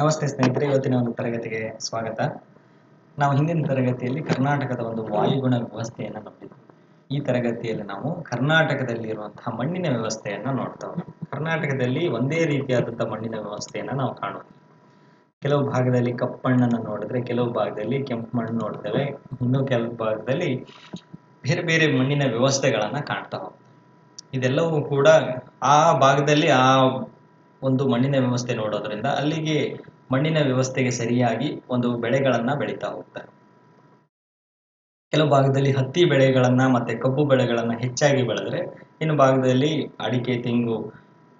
ನಮಸ್ತೆ ಸ್ನೇಹಿತರೆ, ಇವತ್ತಿನ ಒಂದು ತರಗತಿಗೆ ಸ್ವಾಗತ. ನಾವು ಹಿಂದಿನ ತರಗತಿಯಲ್ಲಿ ಕರ್ನಾಟಕದ ಒಂದು ವಾಯುಗುಣ ವ್ಯವಸ್ಥೆಯನ್ನು ನೋಡಿದ್ವಿ. ಈ ತರಗತಿಯಲ್ಲಿ ನಾವು ಕರ್ನಾಟಕದಲ್ಲಿ ಇರುವಂತಹ ಮಣ್ಣಿನ ವ್ಯವಸ್ಥೆಯನ್ನು ನೋಡ್ತಾ ಕರ್ನಾಟಕದಲ್ಲಿ ಒಂದೇ ರೀತಿಯಾದಂತಹ ಮಣ್ಣಿನ ವ್ಯವಸ್ಥೆಯನ್ನು ನಾವು ಕಾಣೋದು ಕೆಲವು ಭಾಗದಲ್ಲಿ ಕಪ್ಪು ಮಣ್ಣನ್ನು ನೋಡಿದ್ರೆ, ಕೆಲವು ಭಾಗದಲ್ಲಿ ಕೆಂಪು ಮಣ್ಣು ನೋಡ್ತೇವೆ. ಇನ್ನು ಕೆಲವು ಭಾಗದಲ್ಲಿ ಬೇರೆ ಬೇರೆ ಮಣ್ಣಿನ ವ್ಯವಸ್ಥೆಗಳನ್ನ ಕಾಣ್ತಾ ಇದೆಲ್ಲವೂ ಕೂಡ ಆ ಭಾಗದಲ್ಲಿ ಆ ಒಂದು ಮಣ್ಣಿನ ವ್ಯವಸ್ಥೆ ನೋಡೋದ್ರಿಂದ ಅಲ್ಲಿಗೆ ಮಣ್ಣಿನ ವ್ಯವಸ್ಥೆಗೆ ಸರಿಯಾಗಿ ಒಂದು ಬೆಳೆಗಳನ್ನ ಬೆಳೀತಾ ಹೋಗ್ತಾರೆ. ಕೆಲವು ಭಾಗದಲ್ಲಿ ಹತ್ತಿ ಬೆಳೆಗಳನ್ನ ಮತ್ತೆ ಕಬ್ಬು ಬೆಳೆಗಳನ್ನ ಹೆಚ್ಚಾಗಿ ಬೆಳೆದ್ರೆ ಇನ್ನು ಭಾಗದಲ್ಲಿ ಅಡಿಕೆ, ತೆಂಗು,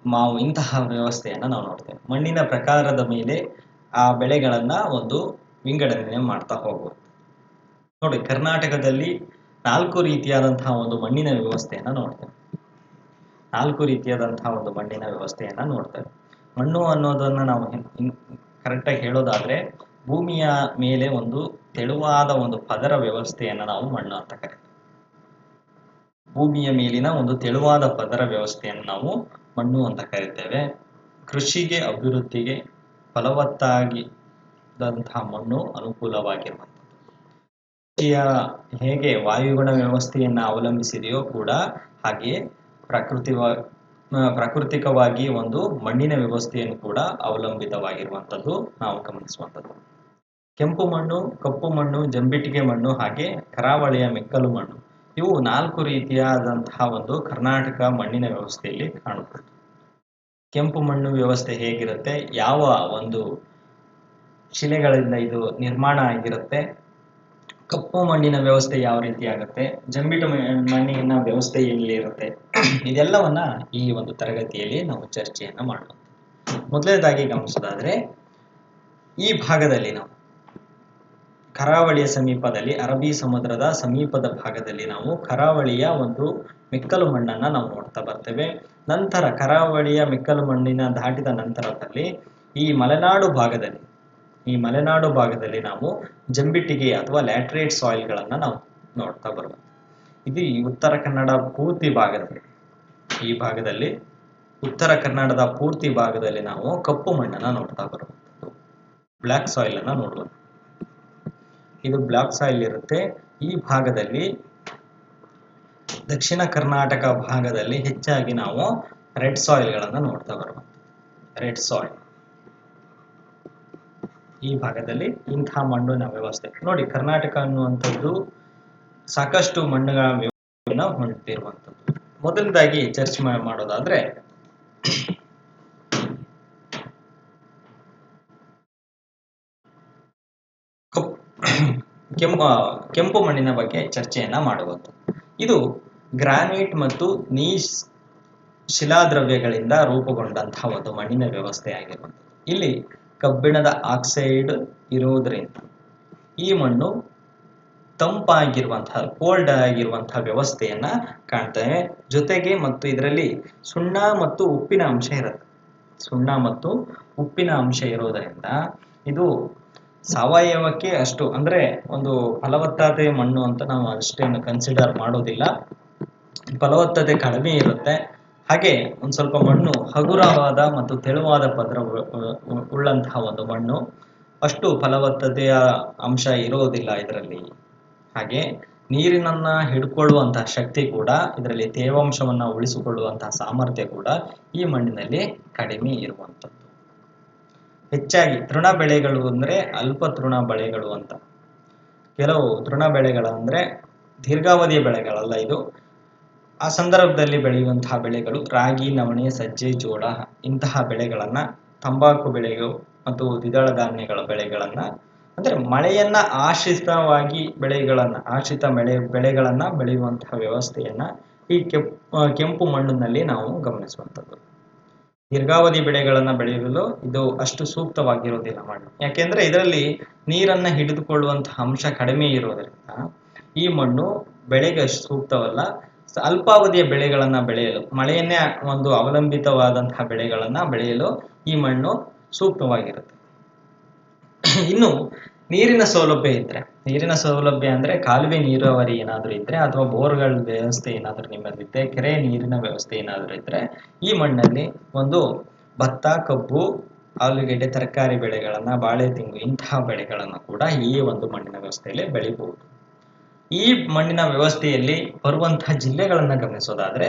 ಮಾವು ಇಂತಹ ವ್ಯವಸ್ಥೆಯನ್ನ ನಾವು ನೋಡ್ತೇವೆ. ಮಣ್ಣಿನ ಪ್ರಕಾರದ ಮೇಲೆ ಆ ಬೆಳೆಗಳನ್ನ ಒಂದು ವಿಂಗಡಣೆ ಮಾಡ್ತಾ ಹೋಗುವುದು. ನೋಡಿ, ಕರ್ನಾಟಕದಲ್ಲಿ ನಾಲ್ಕು ರೀತಿಯಾದಂತಹ ಒಂದು ಮಣ್ಣಿನ ವ್ಯವಸ್ಥೆಯನ್ನ ನೋಡ್ತೇವೆ. ನಾಲ್ಕು ರೀತಿಯಾದಂತಹ ಒಂದು ಮಣ್ಣಿನ ವ್ಯವಸ್ಥೆಯನ್ನ ನೋಡ್ತೇವೆ. ಮಣ್ಣು ಅನ್ನೋದನ್ನ ನಾವು ಕರೆಕ್ಟಾಗಿ ಹೇಳೋದಾದ್ರೆ ಭೂಮಿಯ ಮೇಲೆ ಒಂದು ತೆಳುವಾದ ಒಂದು ಪದರ ವ್ಯವಸ್ಥೆಯನ್ನ ನಾವು ಮಣ್ಣು ಅಂತ ಕರಿತೇವೆ. ಭೂಮಿಯ ಮೇಲಿನ ಒಂದು ತೆಳುವಾದ ಪದರ ವ್ಯವಸ್ಥೆಯನ್ನು ನಾವು ಮಣ್ಣು ಅಂತ ಕರಿತೇವೆ. ಕೃಷಿಗೆ, ಅಭಿವೃದ್ಧಿಗೆ ಫಲವತ್ತಾಗಿದ್ದಂತಹ ಮಣ್ಣು ಅನುಕೂಲವಾಗಿರುವಂಥದ್ದು. ಕೃಷಿಯ ಹೇಗೆ ವಾಯುಗುಣ ವ್ಯವಸ್ಥೆಯನ್ನ ಅವಲಂಬಿಸಿದೆಯೋ ಕೂಡ ಹಾಗೆಯೇ ಪ್ರಕೃತಿ ಪ್ರಾಕೃತಿಕವಾಗಿ ಒಂದು ಮಣ್ಣಿನ ವ್ಯವಸ್ಥೆಯನ್ನು ಕೂಡ ಅವಲಂಬಿತವಾಗಿರುವಂಥದ್ದು ನಾವು ಗಮನಿಸುವಂಥದ್ದು. ಕೆಂಪು ಮಣ್ಣು, ಕಪ್ಪು ಮಣ್ಣು, ಜಂಬಿಟ್ಟಿಗೆ ಮಣ್ಣು, ಹಾಗೆ ಕರಾವಳಿಯ ಮೆಕ್ಕಲು ಮಣ್ಣು, ಇವು ನಾಲ್ಕು ರೀತಿಯಾದಂತಹ ಒಂದು ಕರ್ನಾಟಕ ಮಣ್ಣಿನ ವ್ಯವಸ್ಥೆಯಲ್ಲಿ ಕಾಣುತ್ತದೆ ಕೆಂಪು ಮಣ್ಣು ವ್ಯವಸ್ಥೆ ಹೇಗಿರುತ್ತೆ? ಯಾವ ಒಂದು ಶಿಲೆಗಳಿಂದ ಇದು ನಿರ್ಮಾಣ ಆಗಿರುತ್ತೆ? ಕಪ್ಪು ಮಣ್ಣಿನ ವ್ಯವಸ್ಥೆ ಯಾವ ರೀತಿ ಆಗುತ್ತೆ? ಜಂಬಿಟ ಮಣ್ಣಿನ ವ್ಯವಸ್ಥೆ ಎಲ್ಲಿ ಇರುತ್ತೆ? ಇದೆಲ್ಲವನ್ನ ಈ ಒಂದು ತರಗತಿಯಲ್ಲಿ ನಾವು ಚರ್ಚೆಯನ್ನ ಮಾಡೋಣ. ಮೊದಲನೇದಾಗಿ ಗಮನಿಸೋದಾದ್ರೆ, ಈ ಭಾಗದಲ್ಲಿ ನಾವು ಕರಾವಳಿಯ ಸಮೀಪದಲ್ಲಿ, ಅರಬ್ಬಿ ಸಮುದ್ರದ ಸಮೀಪದ ಭಾಗದಲ್ಲಿ ನಾವು ಕರಾವಳಿಯ ಒಂದು ಮೆಕ್ಕಲು ಮಣ್ಣನ್ನ ನಾವು ನೋಡ್ತಾ ಬರ್ತೇವೆ. ನಂತರ ಕರಾವಳಿಯ ಮೆಕ್ಕಲು ಮಣ್ಣಿನ ದಾಟಿದ ನಂತರದಲ್ಲಿ ಈ ಮಲೆನಾಡು ಭಾಗದಲ್ಲಿ ಈ ಮಲೆನಾಡು ಭಾಗದಲ್ಲಿ ನಾವು ಜಂಬಿಟ್ಟಿಗೆ ಅಥವಾ ಲ್ಯಾಟ್ರೇಟ್ ಸಾಯಿಲ್ಗಳನ್ನು ನಾವು ನೋಡ್ತಾ ಬರ್ಬೋದು ಇದು ಈ ಉತ್ತರ ಕನ್ನಡ ಪೂರ್ತಿ ಭಾಗದಲ್ಲಿ. ಈ ಭಾಗದಲ್ಲಿ ಉತ್ತರ ಕನ್ನಡದ ಪೂರ್ತಿ ಭಾಗದಲ್ಲಿ ನಾವು ಕಪ್ಪು ಮಣ್ಣನ್ನ ನೋಡ್ತಾ ಬರುವಂಥದ್ದು ಬ್ಲ್ಯಾಕ್ ಸಾಯಿಲ್ ಅನ್ನ ನೋಡಬಹುದು ಇದು ಬ್ಲ್ಯಾಕ್ ಸಾಯಿಲ್ ಇರುತ್ತೆ. ಈ ಭಾಗದಲ್ಲಿ ದಕ್ಷಿಣ ಕರ್ನಾಟಕ ಭಾಗದಲ್ಲಿ ಹೆಚ್ಚಾಗಿ ನಾವು ರೆಡ್ ಸಾಯಿಲ್ಗಳನ್ನು ನೋಡ್ತಾ ಬರುವಂಥದ್ದು ರೆಡ್ ಸಾಯಿಲ್. ಈ ಭಾಗದಲ್ಲಿ ಇಂತಹ ಮಣ್ಣಿನ ವ್ಯವಸ್ಥೆ. ನೋಡಿ, ಕರ್ನಾಟಕ ಅನ್ನುವಂಥದ್ದು ಸಾಕಷ್ಟು ಮಣ್ಣುಗಳ ವ್ಯವಸ್ಥೆಯನ್ನು ಹೊಂದಿರುವಂಥದ್ದು. ಮೊದಲನೇದಾಗಿ ಚರ್ಚೆ ಮಾಡೋದಾದ್ರೆ ಕೆಂಪು ಕೆಂಪು ಮಣ್ಣಿನ ಬಗ್ಗೆ ಚರ್ಚೆಯನ್ನ ಮಾಡುವಂಥದ್ದು. ಇದು ಗ್ರಾನೈಟ್ ಮತ್ತು ನೀಸ್ ಶಿಲಾದ್ರವ್ಯಗಳಿಂದ ರೂಪುಗೊಂಡಂತಹ ಒಂದು ಮಣ್ಣಿನ ವ್ಯವಸ್ಥೆ ಆಗಿರುವಂಥದ್ದು ಇಲ್ಲಿ ಕಬ್ಬಿಣದ ಆಕ್ಸೈಡ್ ಇರುವುದರಿಂದ ಈ ಮಣ್ಣು ತಂಪಾಗಿರುವಂತಹ ಕೋಲ್ಡ್ ಆಗಿರುವಂತಹ ವ್ಯವಸ್ಥೆಯನ್ನ ಕಾಣ್ತೇವೆ ಜೊತೆಗೆ ಮತ್ತು ಇದರಲ್ಲಿ ಸುಣ್ಣ ಮತ್ತು ಉಪ್ಪಿನ ಅಂಶ ಇರುತ್ತೆ. ಸುಣ್ಣ ಮತ್ತು ಉಪ್ಪಿನ ಅಂಶ ಇರೋದರಿಂದ ಇದು ಸಾವಯವಕ್ಕೆ ಅಷ್ಟು, ಅಂದ್ರೆ ಒಂದು ಫಲವತ್ತತೆ ಮಣ್ಣು ಅಂತ ನಾವು ಅಷ್ಟೇನು ಕನ್ಸಿಡರ್ ಮಾಡೋದಿಲ್ಲ. ಫಲವತ್ತತೆ ಕಡಿಮೆ ಇರುತ್ತೆ. ಹಾಗೆ ಒಂದು ಸ್ವಲ್ಪ ಮಣ್ಣು ಹಗುರವಾದ ಮತ್ತು ತೆಳುವಾದ ಪದರ ಉಳ್ಳಂತಹ ಒಂದು ಮಣ್ಣು. ಅಷ್ಟು ಫಲವತ್ತತೆಯ ಅಂಶ ಇರೋದಿಲ್ಲ ಇದರಲ್ಲಿ. ಹಾಗೆ ನೀರಿನನ್ನ ಹಿಡ್ಕೊಳ್ಳುವಂತಹ ಶಕ್ತಿ ಕೂಡ, ಇದರಲ್ಲಿ ತೇವಾಂಶವನ್ನ ಉಳಿಸಿಕೊಳ್ಳುವಂತಹ ಸಾಮರ್ಥ್ಯ ಕೂಡ ಈ ಮಣ್ಣಿನಲ್ಲಿ ಕಡಿಮೆ ಇರುವಂಥದ್ದು. ಹೆಚ್ಚಾಗಿ ತೃಣ ಬೆಳೆಗಳು ಅಂದ್ರೆ ಅಲ್ಪ ತೃಣ ಬೆಳೆಗಳು ಅಂತ. ಕೆಲವು ತೃಣ ಬೆಳೆಗಳಂದ್ರೆ ದೀರ್ಘಾವಧಿಯ ಬೆಳೆಗಳಲ್ಲ ಇದು. ಆ ಸಂದರ್ಭದಲ್ಲಿ ಬೆಳೆಯುವಂತಹ ಬೆಳೆಗಳು ರಾಗಿ, ನವಣೆ, ಸಜ್ಜೆ, ಜೋಳ ಇಂತಹ ಬೆಳೆಗಳನ್ನ ತಂಬಾಕು ಬೆಳೆಗಳು ಮತ್ತು ದ್ವಿದಳ ಧಾನ್ಯಗಳ ಬೆಳೆಗಳನ್ನ ಅಂದ್ರೆ ಮಳೆಯನ್ನ ಆಶ್ರಿತವಾಗಿ ಬೆಳೆಗಳನ್ನ ಆಶ್ರಿತ ಬೆಳೆ ಬೆಳೆಗಳನ್ನ ಬೆಳೆಯುವಂತಹ ವ್ಯವಸ್ಥೆಯನ್ನ ಈ ಕೆಂಪು ಕೆಂಪು ಮಣ್ಣಿನಲ್ಲಿ ನಾವು ಗಮನಿಸುವಂಥದ್ದು. ದೀರ್ಘಾವಧಿ ಬೆಳೆಗಳನ್ನ ಬೆಳೆಯಲು ಇದು ಅಷ್ಟು ಸೂಕ್ತವಾಗಿರೋದಿಲ್ಲ ಮಣ್ಣು. ಯಾಕೆಂದ್ರೆ ಇದರಲ್ಲಿ ನೀರನ್ನ ಹಿಡಿದುಕೊಳ್ಳುವಂತಹ ಅಂಶ ಕಡಿಮೆ ಇರೋದ್ರಿಂದ ಈ ಮಣ್ಣು ಬೆಳೆಗೆ ಅಷ್ಟು ಸೂಕ್ತವಲ್ಲ. ಅಲ್ಪಾವಧಿಯ ಬೆಳೆಗಳನ್ನ ಬೆಳೆಯಲು, ಮಳೆಯನ್ನೇ ಒಂದು ಅವಲಂಬಿತವಾದಂತಹ ಬೆಳೆಗಳನ್ನ ಬೆಳೆಯಲು ಈ ಮಣ್ಣು ಸೂಕ್ತವಾಗಿರುತ್ತೆ. ಇನ್ನು ನೀರಿನ ಸೌಲಭ್ಯ ಇದ್ರೆ, ನೀರಿನ ಸೌಲಭ್ಯ ಅಂದ್ರೆ ಕಾಲುವೆ ನೀರಾವರಿ ಏನಾದರೂ ಇದ್ರೆ ಅಥವಾ ಬೋರ್ಗಳ ವ್ಯವಸ್ಥೆ ಏನಾದರೂ ನಿಮ್ಮಲ್ಲಿದ್ದರೆ ಕೆರೆ ನೀರಿನ ವ್ಯವಸ್ಥೆ ಏನಾದರೂ ಇದ್ರೆ ಈ ಮಣ್ಣಲ್ಲಿ ಒಂದು ಭತ್ತ, ಕಬ್ಬು, ಆಲೂಗೆಡ್ಡೆ, ತರಕಾರಿ ಬೆಳೆಗಳನ್ನ ಬಾಳೆ ತೆಂಗು ಇಂತಹ ಬೆಳೆಗಳನ್ನು ಕೂಡ ಈ ಒಂದು ಮಣ್ಣಿನ ವ್ಯವಸ್ಥೆಯಲ್ಲಿ ಬೆಳಿಬಹುದು. ಈ ಮಣ್ಣಿನ ವ್ಯವಸ್ಥೆಯಲ್ಲಿ ಬರುವಂತಹ ಜಿಲ್ಲೆಗಳನ್ನ ಗಮನಿಸೋದಾದ್ರೆ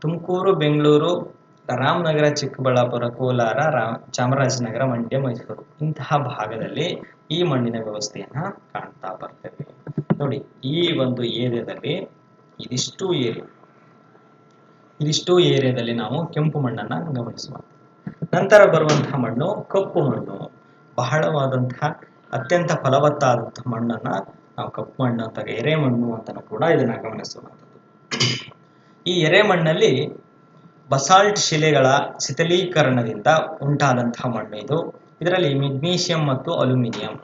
ತುಮಕೂರು, ಬೆಂಗಳೂರು, ರಾಮನಗರ, ಚಿಕ್ಕಬಳ್ಳಾಪುರ, ಕೋಲಾರ, ರಾ, ಚಾಮರಾಜನಗರ, ಮಂಡ್ಯ, ಮೈಸೂರು ಇಂತಹ ಭಾಗದಲ್ಲಿ ಈ ಮಣ್ಣಿನ ವ್ಯವಸ್ಥೆಯನ್ನ ಕಾಣ್ತಾ ಬರ್ತೇವೆ ನೋಡಿ, ಈ ಒಂದು ಏರಿಯಾದಲ್ಲಿ ಇದಿಷ್ಟು ಏರಿಯಾ. ಇದಿಷ್ಟು ಏರಿಯಾದಲ್ಲಿ ನಾವು ಕೆಂಪು ಮಣ್ಣನ್ನ ಗಮನಿಸುವ. ನಂತರ ಬರುವಂತಹ ಮಣ್ಣು ಕಪ್ಪು ಮಣ್ಣು. ಬಹಳವಾದಂತಹ ಅತ್ಯಂತ ಫಲವತ್ತಾದಂತಹ ಮಣ್ಣನ್ನ ನಾವು ಕಪ್ಪು ಮಣ್ಣು ಅಂತ ಎರೆ ಮಣ್ಣು ಅಂತ ಕೂಡ ಇದನ್ನ ಗಮನಿಸುವಂಥದ್ದು. ಈ ಎರೆ ಮಣ್ಣಲ್ಲಿ ಬಸಾಲ್ಟ್ ಶಿಲೆಗಳ ಶಿಥಲೀಕರಣದಿಂದ ಉಂಟಾದಂತಹ ಮಣ್ಣು ಇದು. ಇದರಲ್ಲಿ ಮೆಗ್ನೀಷಿಯಂ ಮತ್ತು ಅಲ್ಯೂಮಿನಿಯಂ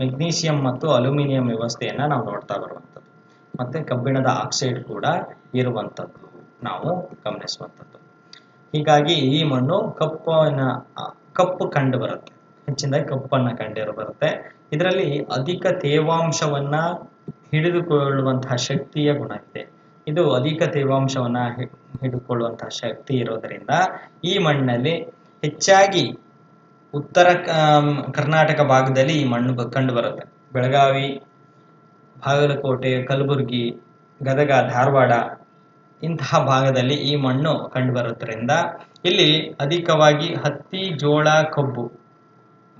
ಮೆಗ್ನೀಷಿಯಂ ಮತ್ತು ಅಲ್ಯೂಮಿನಿಯಂ ವ್ಯವಸ್ಥೆಯನ್ನ ನಾವು ನೋಡ್ತಾ ಬರುವಂಥದ್ದು. ಮತ್ತೆ ಕಬ್ಬಿಣದ ಆಕ್ಸೈಡ್ ಕೂಡ ಇರುವಂಥದ್ದು ನಾವು ಗಮನಿಸುವಂಥದ್ದು. ಹೀಗಾಗಿ ಈ ಮಣ್ಣು ಕಪ್ಪನ ಕಪ್ಪು ಕಂಡು ಬರುತ್ತೆ. ಹೆಚ್ಚಿನದಾಗಿ ಕಪ್ಪನ್ನ ಕಂಡು ಬರುತ್ತೆ. ಇದರಲ್ಲಿ ಅಧಿಕ ತೇವಾಂಶವನ್ನ ಹಿಡಿದುಕೊಳ್ಳುವಂತಹ ಶಕ್ತಿಯ ಗುಣ ಇದೆ. ಇದು ಅಧಿಕ ತೇವಾಂಶವನ್ನ ಹಿಡಿದುಕೊಳ್ಳುವಂತಹ ಶಕ್ತಿ ಇರೋದರಿಂದ ಈ ಮಣ್ಣಲ್ಲಿ ಹೆಚ್ಚಾಗಿ ಉತ್ತರ ಕರ್ನಾಟಕ ಭಾಗದಲ್ಲಿ ಈ ಮಣ್ಣು ಕಂಡು ಬರುತ್ತೆ ಬೆಳಗಾವಿ, ಬಾಗಲಕೋಟೆ, ಕಲಬುರಗಿ, ಗದಗ, ಧಾರವಾಡ ಇಂತಹ ಭಾಗದಲ್ಲಿ ಈ ಮಣ್ಣು ಕಂಡುಬರೋದ್ರಿಂದ ಇಲ್ಲಿ ಅಧಿಕವಾಗಿ ಹತ್ತಿ, ಜೋಳ, ಕಬ್ಬು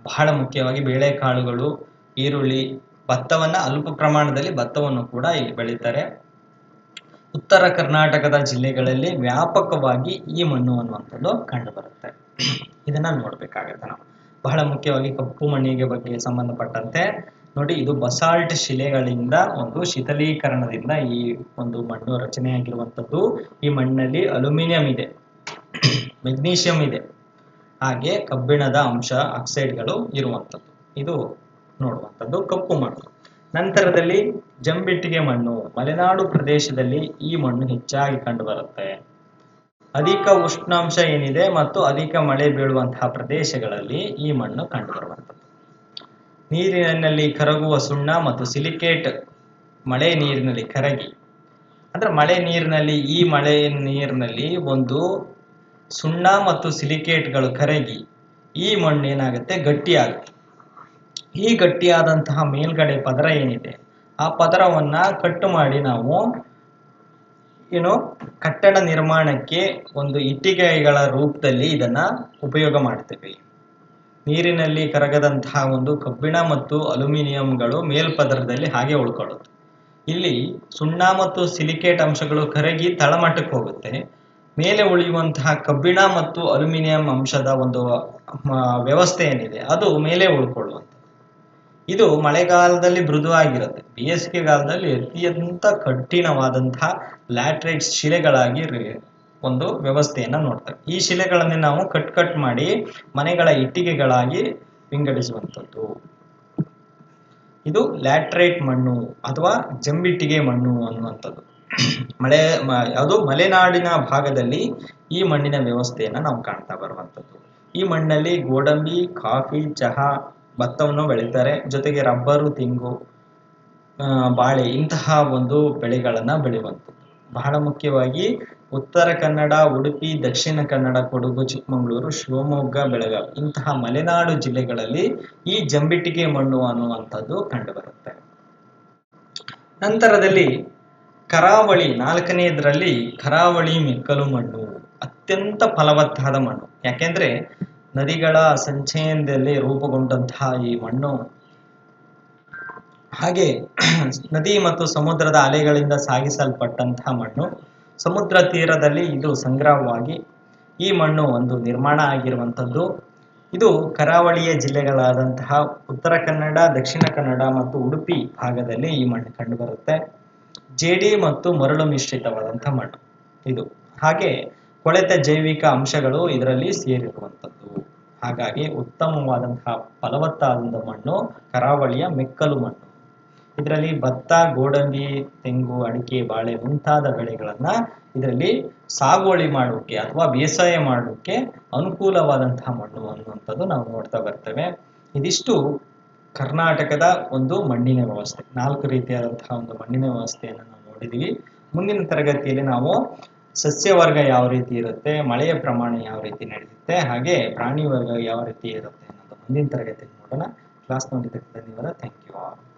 ಬಹಳ ಮುಖ್ಯವಾಗಿ ಬೇಳೆಕಾಳುಗಳು, ಈರುಳ್ಳಿ, ಭತ್ತವನ್ನ ಅಲ್ಪ ಪ್ರಮಾಣದಲ್ಲಿ ಭತ್ತವನ್ನು ಕೂಡ ಇಲ್ಲಿ ಬೆಳೀತಾರೆ. ಉತ್ತರ ಕರ್ನಾಟಕದ ಜಿಲ್ಲೆಗಳಲ್ಲಿ ವ್ಯಾಪಕವಾಗಿ ಈ ಮಣ್ಣು ಅನ್ನುವಂಥದ್ದು ಕಂಡುಬರುತ್ತೆ. ಇದನ್ನ ನೋಡ್ಬೇಕಾಗತ್ತೆ ನಾವು. ಬಹಳ ಮುಖ್ಯವಾಗಿ ಕಪ್ಪು ಮಣ್ಣಿಗೆ ಬಗ್ಗೆ ಸಂಬಂಧಪಟ್ಟಂತೆ ನೋಡಿ, ಇದು ಬಸಾಲ್ಟ್ ಶಿಲೆಗಳಿಂದ ಒಂದು ಶೀತಲೀಕರಣದಿಂದ ಈ ಒಂದು ಮಣ್ಣು ರಚನೆಯಾಗಿರುವಂಥದ್ದು. ಈ ಮಣ್ಣಲ್ಲಿ ಅಲ್ಯೂಮಿನಿಯಂ ಇದೆ. ಮೆಗ್ನೀಷಿಯಂ ಇದೆ. ಹಾಗೆ ಕಬ್ಬಿಣದ ಅಂಶ, ಆಕ್ಸೈಡ್ಗಳು ಇರುವಂಥದ್ದು. ಇದು ನೋಡುವಂಥದ್ದು, ಕಪ್ಪು ಮಣ್ಣು. ನಂತರದಲ್ಲಿ ಜಂಬಿಟ್ಟಿಗೆ ಮಣ್ಣು. ಮಲೆನಾಡು ಪ್ರದೇಶದಲ್ಲಿ ಈ ಮಣ್ಣು ಹೆಚ್ಚಾಗಿ ಕಂಡುಬರುತ್ತೆ. ಅಧಿಕ ಉಷ್ಣಾಂಶ ಏನಿದೆ ಮತ್ತು ಅಧಿಕ ಮಳೆ ಬೀಳುವಂತಹ ಪ್ರದೇಶಗಳಲ್ಲಿ ಈ ಮಣ್ಣು ಕಂಡುಬರುವಂಥದ್ದು. ನೀರಿನಲ್ಲಿ ಕರಗುವ ಸುಣ್ಣ ಮತ್ತು ಸಿಲಿಕೇಟ್ ಮಳೆ ನೀರಿನಲ್ಲಿ ಕರಗಿ. ಅಂದ್ರೆ ಮಳೆ ನೀರಿನಲ್ಲಿ ಈ ಮಳೆ ನೀರಿನಲ್ಲಿ ಒಂದು ಸುಣ್ಣ ಮತ್ತು ಸಿಲಿಕೇಟ್ಗಳು ಕರಗಿ ಈ ಮಣ್ಣು ಏನಾಗುತ್ತೆ? ಗಟ್ಟಿಯಾಗುತ್ತೆ. ಈ ಗಟ್ಟಿಯಾದಂತಹ ಮೇಲ್ಗಡೆ ಪದರ ಏನಿದೆ? ಆ ಪದರವನ್ನ ಕಟ್ಟು ಮಾಡಿ ನಾವು ಏನು ಕಟ್ಟಡ ನಿರ್ಮಾಣಕ್ಕೆ ಒಂದು ಇಟ್ಟಿಗೆಗಳ ರೂಪದಲ್ಲಿ ಇದನ್ನ ಉಪಯೋಗ ಮಾಡ್ತೇವೆ. ನೀರಿನಲ್ಲಿ ಕರಗದಂತಹ ಒಂದು ಕಬ್ಬಿಣ ಮತ್ತು ಅಲ್ಯೂಮಿನಿಯಂಗಳು ಮೇಲ್ಪದರದಲ್ಲಿ ಹಾಗೆ ಉಳ್ಕೊಳ್ಳುತ್ತೆ. ಇಲ್ಲಿ ಸುಣ್ಣ ಮತ್ತು ಸಿಲಿಕೇಟ್ ಅಂಶಗಳು ಕರಗಿ ತಳಮಟ್ಟಕ್ಕೆ ಹೋಗುತ್ತೆ. ಮೇಲೆ ಉಳಿಯುವಂತಹ ಕಬ್ಬಿಣ ಮತ್ತು ಅಲ್ಯೂಮಿನಿಯಂ ಅಂಶದ ಒಂದು ವ್ಯವಸ್ಥೆ ಏನಿದೆ, ಅದು ಮೇಲೆ ಉಳ್ಕೊಳ್ಳುವಂಥದ್ದು. ಇದು ಮಳೆಗಾಲದಲ್ಲಿ ಮೃದುವಾಗಿರುತ್ತೆ. ಬೇಸಿಗೆಗಾಲದಲ್ಲಿ ಅತ್ಯಂತ ಕಠಿಣವಾದಂತಹ ಲ್ಯಾಟ್ರೈಟ್ ಶಿಲೆಗಳಾಗಿ ಒಂದು ವ್ಯವಸ್ಥೆಯನ್ನು ನೋಡ್ತೇವೆ ಈ ಶಿಲೆಗಳನ್ನೇ ನಾವು ಕಟ್ ಕಟ್ ಮಾಡಿ ಮನೆಗಳ ಇಟ್ಟಿಗೆಗಳಾಗಿ ವಿಂಗಡಿಸುವಂಥದ್ದು. ಇದು ಲ್ಯಾಟ್ರೈಟ್ ಮಣ್ಣು ಅಥವಾ ಜಂಬಿಟ್ಟಿಗೆ ಮಣ್ಣು ಅನ್ನುವಂಥದ್ದು. ಮಳೆ ಯಾವುದು ಮಲೆನಾಡಿನ ಭಾಗದಲ್ಲಿ ಈ ಮಣ್ಣಿನ ವ್ಯವಸ್ಥೆಯನ್ನು ನಾವು ಕಾಣ್ತಾ ಬರುವಂಥದ್ದು. ಈ ಮಣ್ಣಲ್ಲಿ ಗೋಡಂಬಿ, ಕಾಫಿ, ಚಹಾ, ಭತ್ತವನ್ನು ಬೆಳೀತಾರೆ. ಜೊತೆಗೆ ರಬ್ಬರು, ತೆಂಗು ಬಾಳೆ ಇಂತಹ ಒಂದು ಬೆಳೆಗಳನ್ನು ಬೆಳೆಯುವಂಥದ್ದು. ಬಹಳ ಮುಖ್ಯವಾಗಿ ಉತ್ತರ ಕನ್ನಡ, ಉಡುಪಿ, ದಕ್ಷಿಣ ಕನ್ನಡ, ಕೊಡಗು, ಚಿಕ್ಕಮಗಳೂರು, ಶಿವಮೊಗ್ಗ, ಬೆಳಗಾವಿ ಇಂತಹ ಮಲೆನಾಡು ಜಿಲ್ಲೆಗಳಲ್ಲಿ ಈ ಜಂಬಿಟ್ಟಿಗೆ ಮಣ್ಣು ಅನ್ನುವಂಥದ್ದು ಕಂಡುಬರುತ್ತೆ ನಂತರದಲ್ಲಿ ಕರಾವಳಿ ನಾಲ್ಕನೆಯದರಲ್ಲಿ ಕರಾವಳಿ ಮೆಕ್ಕಲು ಮಣ್ಣು, ಅತ್ಯಂತ ಫಲವತ್ತಾದ ಮಣ್ಣು. ಯಾಕೆಂದ್ರೆ ನದಿಗಳ ಸಂಚಯನದಲ್ಲಿ ರೂಪುಗೊಂಡಂತಹ ಈ ಮಣ್ಣು. ಹಾಗೆ ನದಿ ಮತ್ತು ಸಮುದ್ರದ ಅಲೆಗಳಿಂದ ಸಾಗಿಸಲ್ಪಟ್ಟಂತಹ ಮಣ್ಣು. ಸಮುದ್ರ ತೀರದಲ್ಲಿ ಇದು ಸಂಗ್ರಹವಾಗಿ ಈ ಮಣ್ಣು ಒಂದು ನಿರ್ಮಾಣ ಆಗಿರುವಂಥದ್ದು. ಇದು ಕರಾವಳಿಯ ಜಿಲ್ಲೆಗಳಾದಂತಹ ಉತ್ತರ ಕನ್ನಡ, ದಕ್ಷಿಣ ಕನ್ನಡ ಮತ್ತು ಉಡುಪಿ ಭಾಗದಲ್ಲಿ ಈ ಮಣ್ಣು ಕಂಡುಬರುತ್ತೆ. ಜೇಡಿ ಮತ್ತು ಮರಳು ಮಿಶ್ರಿತವಾದಂಥ ಮಣ್ಣು. ಇದು ಹಾಗೆ ಕೊಳೆತ ಜೈವಿಕ ಅಂಶಗಳು ಇದರಲ್ಲಿ ಸೇರಿರುವಂಥದ್ದು. ಹಾಗಾಗಿ ಉತ್ತಮವಾದಂತಹ ಫಲವತ್ತಾದ ಮಣ್ಣು ಕರಾವಳಿಯ ಮೆಕ್ಕಲು ಮಣ್ಣು. ಇದರಲ್ಲಿ ಭತ್ತ, ಗೋಡಂಬಿ, ತೆಂಗು, ಅಡಿಕೆ, ಬಾಳೆ ಮುಂತಾದ ಬೆಳೆಗಳನ್ನ ಇದರಲ್ಲಿ ಸಾಗುವಳಿ ಮಾಡೋಕೆ ಅಥವಾ ಬೇಸಾಯ ಮಾಡೋಕೆ ಅನುಕೂಲವಾದಂತಹ ಮಣ್ಣು ಅನ್ನುವಂಥದ್ದು ನಾವು ನೋಡ್ತಾ ಬರ್ತೇವೆ. ಇದಿಷ್ಟು ಕರ್ನಾಟಕದ ಒಂದು ಮಣ್ಣಿನ ವ್ಯವಸ್ಥೆ. ನಾಲ್ಕು ರೀತಿಯಾದಂತಹ ಒಂದು ಮಣ್ಣಿನ ವ್ಯವಸ್ಥೆಯನ್ನು ನಾವು ನೋಡಿದೀವಿ. ಮುಂದಿನ ತರಗತಿಯಲ್ಲಿ ನಾವು ಸಸ್ಯವರ್ಗ ಯಾವ ರೀತಿ ಇರುತ್ತೆ, ಮಳೆಯ ಪ್ರಮಾಣ ಯಾವ ರೀತಿ ನಡೆಯುತ್ತೆ, ಹಾಗೆ ಪ್ರಾಣಿ ವರ್ಗ ಯಾವ ರೀತಿ ಇರುತ್ತೆ ಅನ್ನೋದು ಮುಂದಿನ ತರಗತಿಯಲ್ಲಿ ನೋಡೋಣ. ಕ್ಲಾಸ್ ನೋಡಿದ್ದಕ್ಕೆ ಧನ್ಯವಾದ. Thank you